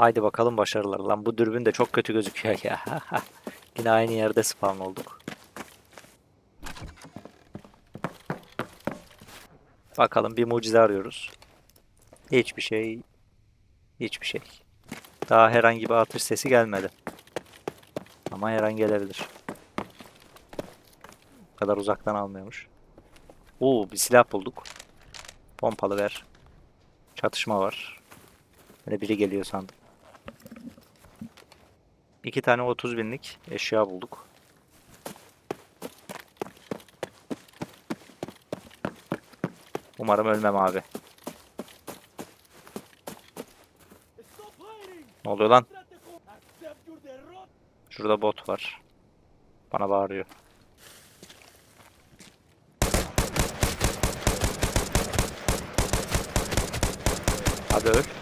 Haydi bakalım başarılar. Lan bu dürbün de çok kötü gözüküyor ya. Yine aynı yerde spawn olduk. Bakalım bir mucize arıyoruz. Hiçbir şey. Hiçbir şey. Daha herhangi bir atış sesi gelmedi. Ama her an gelebilir. Bu kadar uzaktan almıyormuş. Oo bir silah bulduk. Pompalı ver. Çatışma var. Böyle biri geliyor sandım. İki tane 30 binlik eşya bulduk. Umarım ölmem abi. Ne oluyor lan? Şurada bot var. Bana bağırıyor. Hadi öl.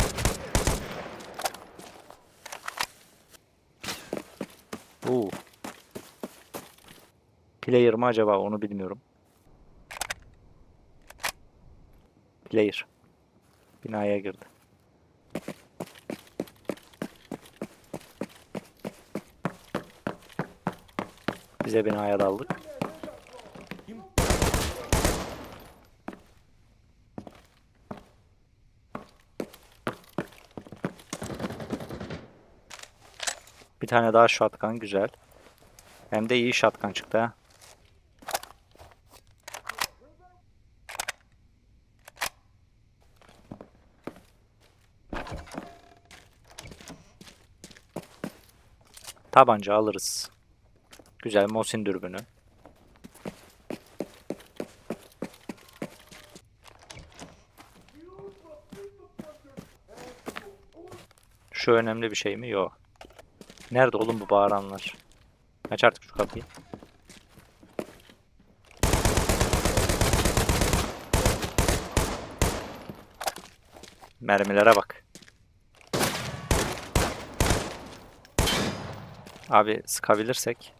Oo. Player mı acaba onu bilmiyorum. Player. Binaya girdi. Bize binaya daldık. Bir tane daha shotgun güzel. Hem de iyi shotgun çıktı ha. Tabanca alırız. Güzel Mosin dürbünü. Şu önemli bir şey mi? Yok. Nerede oğlum bu bağıranlar? Aç artık şu kapıyı. Mermilere bak. Abi sıkabilirsek.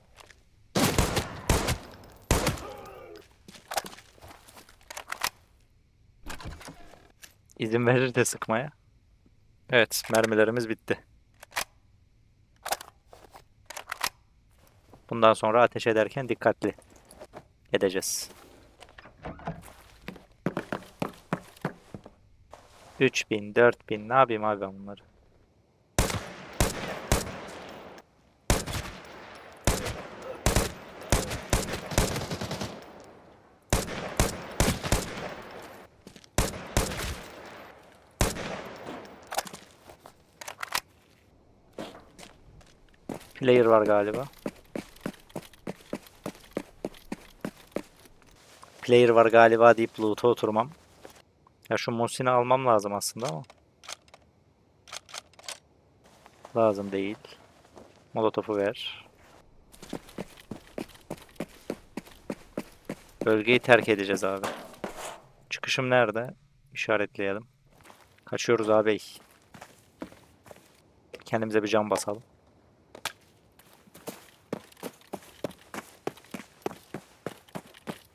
İzin verir de sıkmaya. Evet, mermilerimiz bitti. Bundan sonra ateş ederken dikkatli edeceğiz. 3000, 4000 ne yapayım abi ben bunları? Player var galiba. Player var galiba deyip loot'a oturmam. Ya şu Mosin'i almam lazım aslında ama. Lazım değil. Molotof'u ver. Bölgeyi terk edeceğiz abi. Çıkışım nerede? İşaretleyelim. Kaçıyoruz abi. Kendimize bir cam basalım.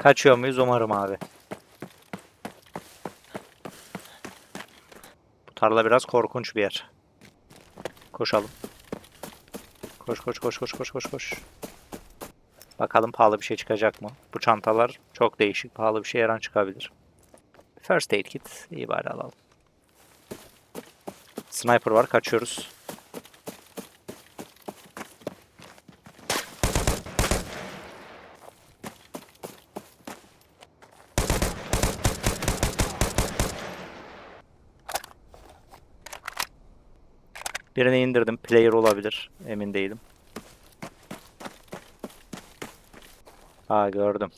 Kaçıyor muyuz umarım abi. Bu tarla biraz korkunç bir yer. Koşalım. Koş koş koş koş koş koş koş. Bakalım pahalı bir şey çıkacak mı? Bu çantalar çok değişik. Pahalı bir şey her çıkabilir. First aid kit. İyi bari alalım. Sniper var. Kaçıyoruz. Birini indirdim. Player olabilir. Emin değilim. Aa gördüm.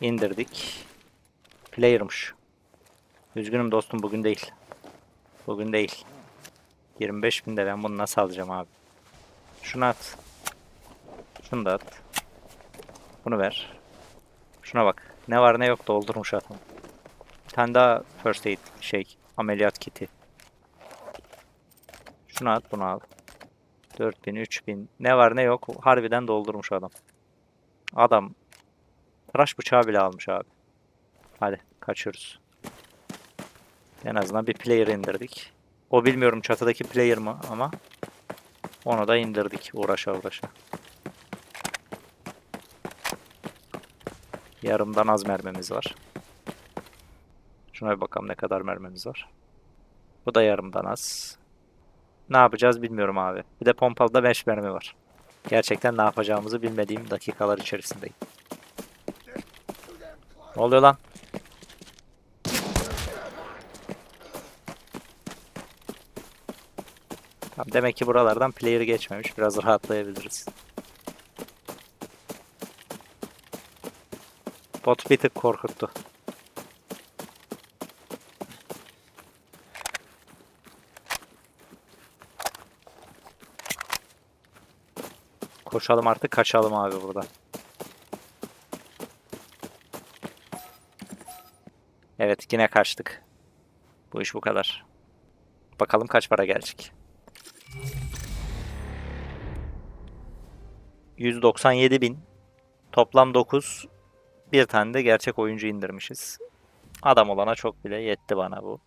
İndirdik. Player'mış. Üzgünüm dostum bugün değil. Bugün değil. 25 binde ben bunu nasıl alacağım abi? Şunu at. Şunu da at. Bunu ver. Şuna bak. Ne var ne yok doldurmuş adam. Bir tane daha first aid şey Ameliyat kiti. Şunu at bunu al. 4000, 3000. Ne var ne yok. Harbiden doldurmuş adam. Adam tıraş bıçağı bile almış abi. Hadi kaçıyoruz. En azından bir player indirdik. O bilmiyorum çatıdaki player mı ama onu da indirdik uğraşa uğraşa. Yarımdan az mermimiz var. Şuna bir bakalım ne kadar mermimiz var. Bu da yarımdan az. Ne yapacağız bilmiyorum abi. Bir de pompalıda 5 mermi var. Gerçekten ne yapacağımızı bilmediğim dakikalar içerisindeyim. Ne oluyor lan? Tamam, demek ki buralardan player geçmemiş. Biraz rahatlayabiliriz. Bot bir tık korkuttu. Koşalım artık kaçalım abi buradan. Evet yine kaçtık. Bu iş bu kadar. Bakalım kaç para gelecek. 197 bin. Toplam 9. Bir tane de gerçek oyuncu indirmişiz. Adam olana çok bile yetti bana bu.